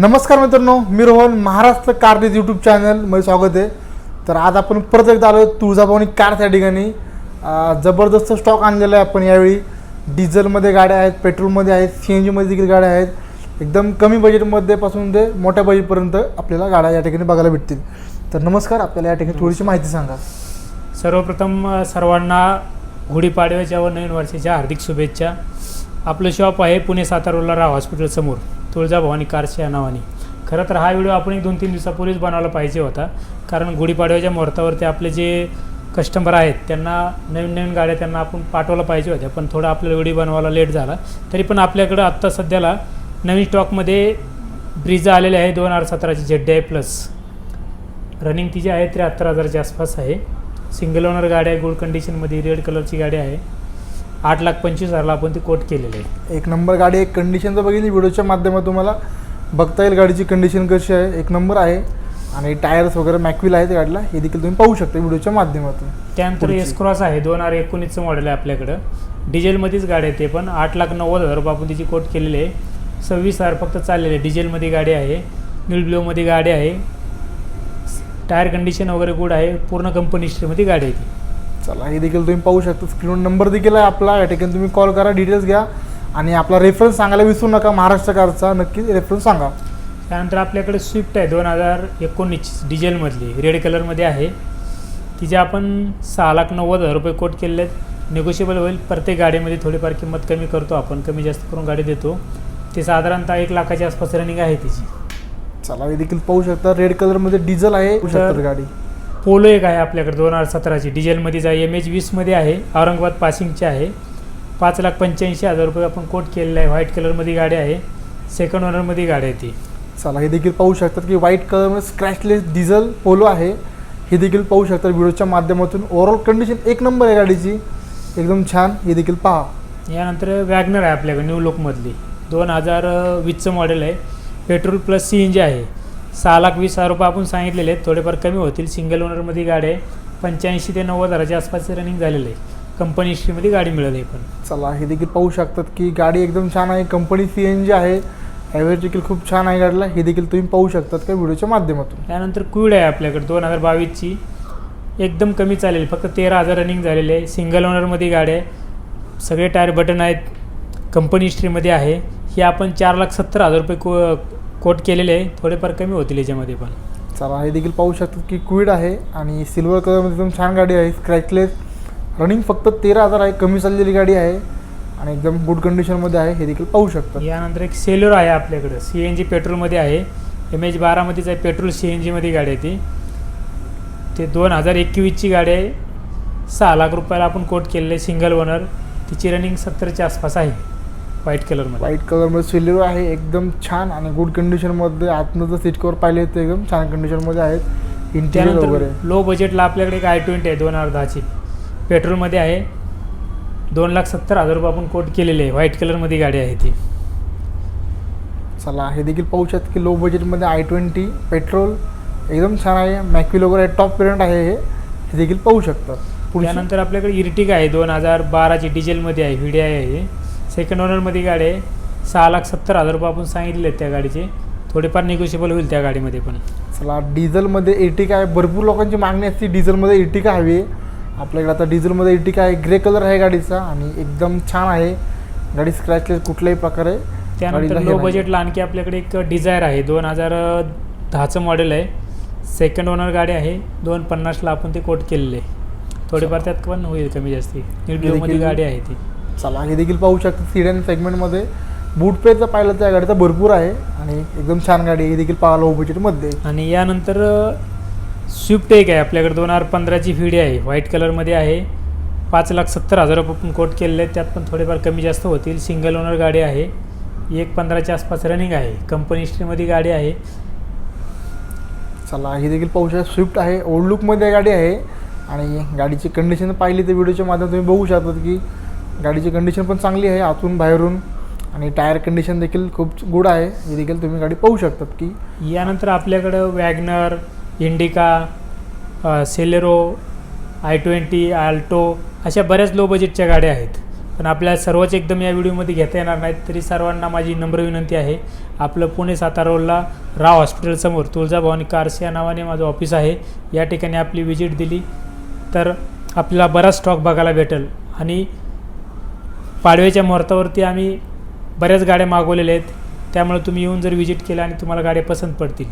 नमस्कार मित्रांनो मी रोहन महाराष्ट्र कारनेज यूट्यूब चॅनलमध्ये स्वागत आहे. तर आज आपण परत एकदा आलो तुळजाभवानी कार त्या ठिकाणी. जबरदस्त स्टॉक आणलेला आहे आपण यावेळी. डिझेलमध्ये गाड्या आहेत पेट्रोलमध्ये आहेत सी एन जीमध्ये देखील गाड्या आहेत. एकदम कमी बजेटमध्ये पासून ते मोठ्या बजेटपर्यंत आपल्याला गाड्या या ठिकाणी बघायला भेटतील. तर नमस्कार आपल्याला या ठिकाणी थोडीशी माहिती सांगा. सर्वप्रथम सर्वांना गुढीपाडव्याच्या व नवीन वर्षाच्या हार्दिक शुभेच्छा. आपलं शॉप आहे पुणे सातारोला राव हॉस्पिटलसमोर तुळजाभवानी कारच्या या नावाने. खरं तर हा व्हिडिओ आपण एक दोन तीन दिवसापूर्वीच बनवायला पाहिजे होता. कारण गुढीपाडव्याच्या मुहूर्तावरती आपले जे कस्टमर आहेत त्यांना नवीन नवीन गाड्या त्यांना आपण पाठवायला पाहिजे होत्या. पण थोडा आपल्याला व्हिडिओ बनवायला लेट झाला. तरी पण आपल्याकडं आत्ता सध्याला नवीन स्टॉकमध्ये ब्रिजा आलेले आहे दोन हजार सतराची जेड आहे प्लस रनिंग तिची आहे त्र्याहत्तर हजाराच्या आसपास आहे. सिंगल ओनर गाडी आहे गुड कंडिशनमध्ये रेड कलरची गाडी आहे. आठ लाख पंचवीस हजारला आपण ती कोट केलेली आहे. एक नंबर गाडी एक कंडिशन जर बघितली व्हिडिओच्या माध्यमातून तुम्हाला बघता येईल गाडीची कंडिशन कशी आहे. एक नंबर आहे. आणि टायर्स वगैरे मॅक्विल आहेत गाडीला. हे देखील तुम्ही पाहू शकता व्हिडिओच्या माध्यमातून. त्यानंतर. एस क्रॉस आहे. दोन हजार एकोणीसचं मॉडेल आहे आपल्याकडं. डिझेलमध्येच गाडी आहे ते पण. आठ लाख नव्वद हजार रुपये आपण तिची कोट केलेली आहे. सव्वीस हजार फक्त चाललेली आहे. डिझेलमध्ये गाडी आहे. न्यू ब्ल्यूमध्ये गाडी आहे. टायर कंडिशन वगैरे गुड आहे. पूर्ण कंपनी हिस्ट्रीमध्ये गाडी आहे ती. चला हे देखील तुम्ही पाहू शकता. स्क्रीन नंबर देखील आहे आपला. या ठिकाणी तुम्ही कॉल करा डिटेल्स घ्या. आणि आपला रेफरन्स सांगायला विसरू नका महाराष्ट्र कारचा. नक्की रेफरन्स सांगा. त्यानंतर आपल्याकडे स्विफ्ट आहे दोन हजार एकोणीस डिझेलमधली रेड कलरमध्ये आहे. तिचे आपण सहा लाख नव्वद हजार रुपये कोट केलेले आहेत. निगोशिएबल होईल. प्रत्येक गाडीमध्ये थोडीफार किंमत कमी करतो आपण. कमी जास्त करून गाडी देतो. ते साधारणतः एक लाखाच्या आसपास रनिंग आहे तिची. चला हे देखील पाहू शकता. रेड कलरमध्ये डिझेल आहे. गाडी. पोलो एक आहे आपल्याकडे दोन हजार सतराची. डिझेलमध्येच आहे एम एच वीसमध्ये आहे औरंगाबाद पासिंगची आहे. पाच लाख पंच्याऐंशी हजार रुपये आपण कोट केलेलं आहे. व्हाईट कलरमध्ये गाडी आहे. सेकंड ओनरमध्ये गाडी आहे ती. चला हे देखील पाहू शकतात की व्हाईट कलरमध्ये स्क्रॅचलेस डिझेल पोलो आहे. हे देखील पाहू शकता व्हिडिओच्या माध्यमातून. ओव्हरऑल कंडिशन एक नंबर आहे गाडीची. एकदम छान. हे देखील पहा. यानंतर वॅगनर आहे आपल्याकडे न्यू लुकमधली दोन हजार वीसचं मॉडेल आहे. Petrol plus C N G आहे. सहा लाख वीस हजार रुपये आपण सांगितलेले आहेत. थोडेफार कमी होतील. सिंगल ओनरमध्ये गाडी आहे पंच्याऐंशी ते नव्वद हजाराच्या आसपास रनिंग झालेलं आहे कंपनी हिस्ट्रीमध्ये गाडी मिळाली पण. चला हे देखील पाहू शकतात की गाडी एकदम छान आहे. कंपनी सी एन जी आहे. ॲव्हरेज देखील खूप छान आहे गाडीला. हे देखील तुम्ही पाहू शकतात का व्हिडिओच्या माध्यमातून? त्यानंतर क्विड आहे आपल्याकडे दोन हजार बावीसची. एकदम कमी चालेल. फक्त तेरा हजार रनिंग झालेले आहे. सिंगल ओनरमध्ये गाडी आहे सगळे टायर बटन आहेत. कंपनी हिस्ट्रीमध्ये आहे. ही आपण चार लाख सत्तर हजार रुपये को कोट केलेले आहे थोडेफार कमी होतील याच्यामध्ये पण. चला हे देखील पाहू शकतात की क्विड आहे आणि सिल्वर कलरमध्ये एकदम छान गाडी आहे स्क्रॅचलेस. रनिंग फक्त तेरा हजार आहे कमी चाललेली गाडी आहे आणि एकदम गुड कंडिशनमध्ये आहे हे देखील पाहू शकतात यानंतर एक सेल्युर आहे आपल्याकडं सी एन जी पेट्रोलमध्ये आहे. एम एच बारामध्येच आहे पेट्रोल सी एन जीमध्ये गाडी आहे ती. ते दोन हजार एकवीसची गाडी आहे. सहा लाख रुपयाला आपण कोट केलेलं आहे सिंगल ओनर. तिची रनिंग सत्तरच्या आसपास आहे. व्हाईट कलरमध्ये व्हाईट कलरमध्ये सिल्वर आहे एकदम छान आणि गुड कंडिशनमध्ये आतनं जर सीट कवर पाहिले तर एकदम छान कंडिशनमध्ये आहेत. इंटिरियर वगैरे. लो बजेटला आपल्याकडे एक आय ट्वेंटी आहे दोन हजार दहाची. पेट्रोलमध्ये आहे दोन लाख सत्तर हजार रुपये आपण कोट केलेले आहे. व्हाईट कलरमध्ये गाडी आहे ती. चला हे देखील पाहू शकता की लो बजेटमध्ये आय ट्वेंटी पेट्रोल एकदम छान आहे. मॅक्विल वगैरे टॉप पेरेंट आहे हे. हे देखील पाहू शकतात त्यानंतर आपल्याकडे इर्टिका आहे दोन हजार बाराची डिझेलमध्ये आहे व्हिडिओ आहे हे. सेकंड ओनरमध्ये गाडी आहे. सहा लाख सत्तर हजार रुपये आपण सांगितले आहेत त्या गाडीचे. थोडेफार निगोशिएबल होईल त्या गाडीमध्ये पण. चला डिझेलमध्ये एर्टिका आहे भरपूर लोकांची मागणी असते डिझेलमध्ये एर्टिका हवी आहे. आपल्याकडे आता डिझेलमध्ये एर्टिका आहे ग्रे कलर आहे गाडीचा आणि एकदम छान आहे. गाडी स्क्रॅचलेस कुठल्याही प्रकारे. त्यानंतर हे लो. बजेटला आणखी आपल्याकडे एक डिझायर आहे. दोन हजार दहाचं मॉडेल आहे. सेकंड ओनर गाडी आहे. दोन पन्नासला आपण ते कोट केलेले आहे. थोडेफार त्यात पण होईल कमी जास्ती. गाडी आहे ती. चला हे देखील पाहू शकता सिडन सेगमेंटमध्ये बूट पेचा पाहिलं तर या गाडीचा भरपूर आहे आणि एकदम छान गाडी आहे. ही देखील पाहा लो बजेटमध्ये आणि यानंतर स्विफ्ट एक आहे. आपल्याकडे दोन हजार पंधराची व्हिडी आहे. व्हाईट कलरमध्ये आहे. पाच लाख सत्तर हजार रुपये आपण कोट केलेले आहेत. त्यात पण थोडेफार कमी जास्त होतील. सिंगल ओनर गाडी आहे. एक पंधराच्या आसपास रनिंग आहे. कंपनी हिस्ट्रीमध्ये गाडी आहे. चला ही देखील पाहू शकता. स्विफ्ट आहे. ओल्ड लुकमध्ये गाडी आहे. आणि गाडीची कंडिशन पाहिली तर व्हिडिओच्या माध्यमातून तुम्ही बघू शकतात की गाडीची कंडिशन पण चांगली आहे आतून बाहेरून. आणि टायर कंडिशन देखील खूप गुड आहे. ही देखील तुम्ही गाडी पाहू शकतात की. यानंतर आपल्याकडं WagonR Indica Celerio I twenty Alto अशा बऱ्याच लो बजेटच्या गाड्या आहेत. पण आपल्या सर्वच एकदम या व्हिडिओमध्ये घेता येणार नाहीत. तरी सर्वांना माझी नम्र विनंती आहे. आपलं पुणे सातारोला राव हॉस्पिटलसमोर तुळजाभवानी कार्स या नावाने माझं ऑफिस आहे. या ठिकाणी आपली व्हिजिट दिली. तर आपल्याला बराच स्टॉक बघायला भेटेल. आणि पाडव्याच्या मुहूर्तावरती आम्ही बऱ्याच गाड्या मागवलेल्या आहेत. त्यामुळे तुम्ही येऊन जर व्हिजिट केलं आणि तुम्हाला गाड्या पसंत पडतील.